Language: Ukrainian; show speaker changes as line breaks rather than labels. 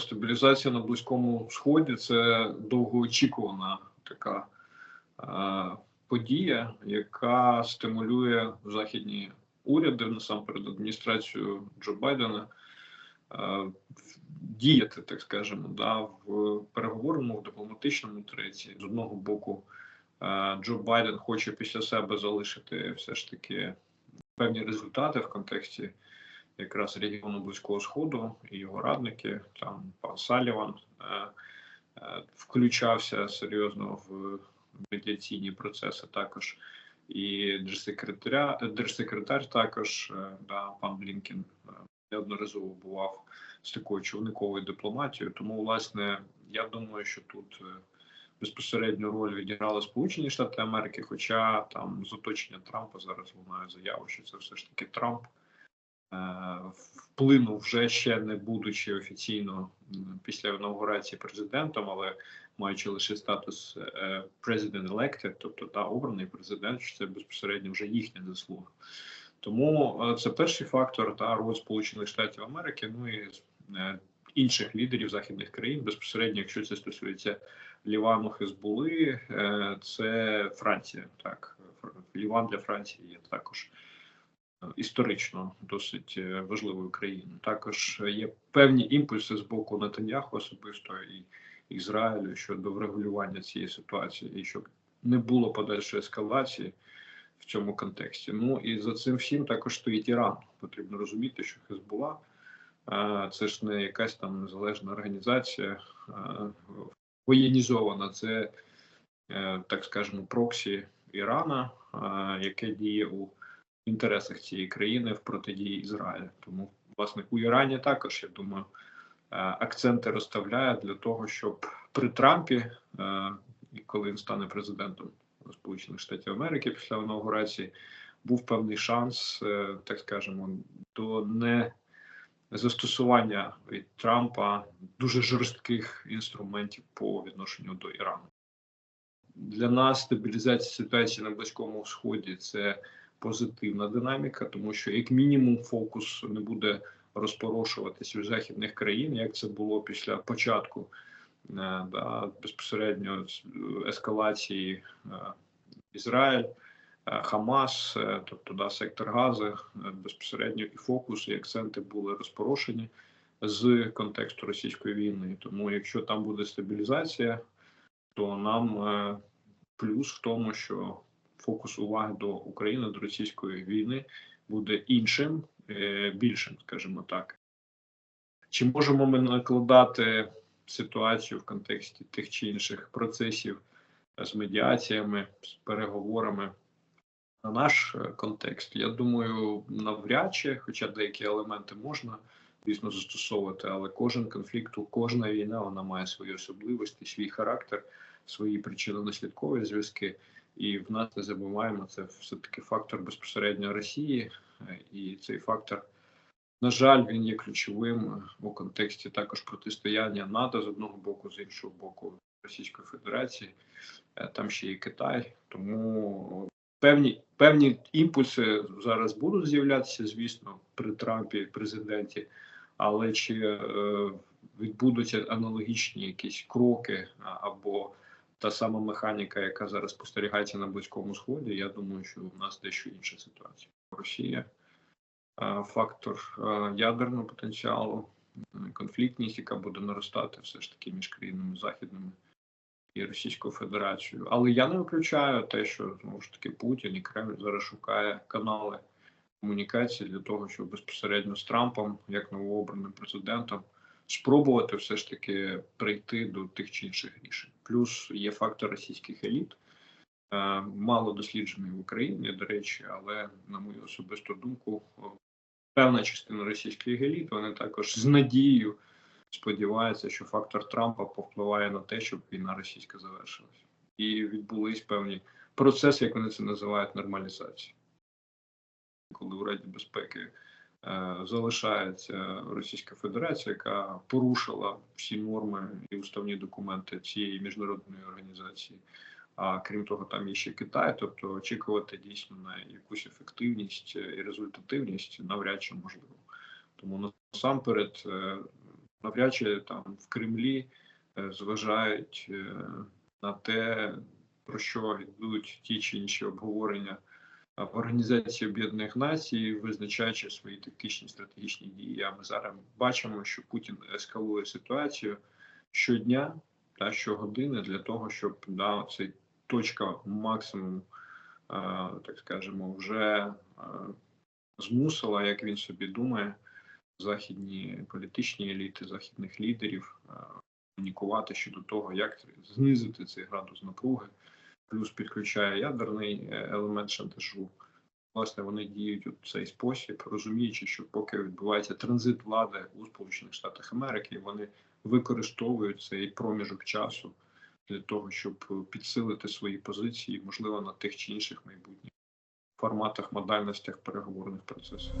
стабілізація на Близькому Сході це довгоочікувана така е, подія, яка стимулює західні уряди, насамперед адміністрацію Джо Байдена, е, діяти, так скажемо, да, в переговорному, в дипломатичному треці. З одного боку, е, Джо Байден хоче після себе залишити все ж таки певні результати в контексті якраз регіону Близького Сходу і його радники, там пан Саліван е, е, включався серйозно в медіаційні процеси також. І держсекретаря, держсекретар також е, да, пан Блінкін е, неодноразово бував з такою човниковою дипломатією. Тому, власне, я думаю, що тут е, безпосередню роль відіграли Сполучені Штати Америки. Хоча там з оточення Трампа зараз лунає заяву, що це все ж таки Трамп вплинув вже ще не будучи офіційно після інаугурації президентом, але маючи лише статус president elected, тобто та обраний президент, що це безпосередньо вже їхня заслуга. Тому е, це перший фактор та роль Сполучених Штатів Америки. Ну і е, інших лідерів західних країн безпосередньо, якщо це стосується Лівану Хезбули, е, це Франція. Так, Ліван для Франції є також історично досить важливою країною. Також є певні імпульси з боку Нетаньяху особисто і Ізраїлю щодо врегулювання цієї ситуації, і щоб не було подальшої ескалації в цьому контексті. Ну і за цим всім також стоїть Іран. Потрібно розуміти, що Хезбула це ж не якась там незалежна організація воєнізована, це е, так скажемо проксі Ірана, яке діє у інтересах цієї країни в протидії Ізраїлю. Тому власне у Ірані також я думаю. Е, акценти розставляє для того, щоб при Трампі, е, коли він стане президентом Сполучених Штатів Америки після інаугурації, був певний шанс, е, так скажемо, до не застосування від Трампа дуже жорстких інструментів по відношенню до Ірану. Для нас стабілізація ситуації на Близькому Сході це позитивна динаміка, тому що як мінімум фокус не буде розпорошуватись у західних країн, як це було після початку е, да, безпосередньо ескалації е, Ізраїль, е, Хамас, тобто да, сектор Гази, безпосередньо і фокус, і акценти були розпорошені з контексту російської війни. Тому, якщо там буде стабілізація, то нам плюс в тому, що фокус уваги до України до російської війни буде іншим, Е, більшим, скажімо так. Чи можемо ми накладати ситуацію в контексті тих чи інших процесів з медіаціями, з переговорами на наш е, контекст? Я думаю, навряд чи, хоча деякі елементи можна, звісно, застосовувати, але кожен конфлікт, кожна війна вона має свої особливості, свій характер, свої причинно-наслідкові зв'язки. І в нас не забуваємо це все таки фактор безпосередньо Росії, і цей фактор, на жаль, він є ключовим у контексті також протистояння НАТО з одного боку, з іншого боку, Російської Федерації, е, там ще є Китай. Тому певні певні імпульси зараз будуть з'являтися, звісно, при Трампі, президенті, але чи е, відбудуться аналогічні якісь кроки або та сама механіка, яка зараз спостерігається на близькому сході, я думаю, що у нас дещо інша ситуація. Росія, фактор ядерного потенціалу, конфліктність, яка буде наростати все ж таки між країнами західними і Російською Федерацією. Але я не виключаю те, що знову ж таки Путін і Кремль зараз шукає канали комунікації для того, щоб безпосередньо з Трампом, як новообраним президентом, спробувати все ж таки прийти до тих чи інших рішень. Плюс є фактор російських еліт. Е, мало досліджений в Україні, до речі, але на мою особисту думку, певна частина російських еліт вони також з надією сподіваються, що фактор Трампа повпливає на те, щоб війна російська завершилась, і відбулись певні процеси, як вони це називають, нормалізації, коли у Раді безпеки. Е, залишається Російська Федерація, яка порушила всі норми і уставні документи цієї міжнародної організації. А крім того, там є ще Китай, тобто очікувати дійсно на якусь ефективність і результативність навряд чи можливо. Тому насамперед е, навряд чи там в Кремлі е, зважають на те, про що йдуть ті чи інші обговорення в Організації Об'єднаних Націй, визначаючи свої тактичні стратегічні дії. А ми зараз бачимо, що Путін ескалує ситуацію щодня та щогодини для того, щоб да, цей точка максимуму, е, так скажемо, вже змусила, як він собі думає, західні політичні еліти, західних лідерів комунікувати щодо того, як знизити цей градус напруги, плюс підключає ядерний е, елемент шантажу. Власне, вони діють у цей спосіб, розуміючи, що поки відбувається транзит влади у Сполучених Штатах Америки, вони використовують цей проміжок часу для того, щоб підсилити свої позиції, можливо, на тих чи інших майбутніх форматах, модальностях переговорних процесів.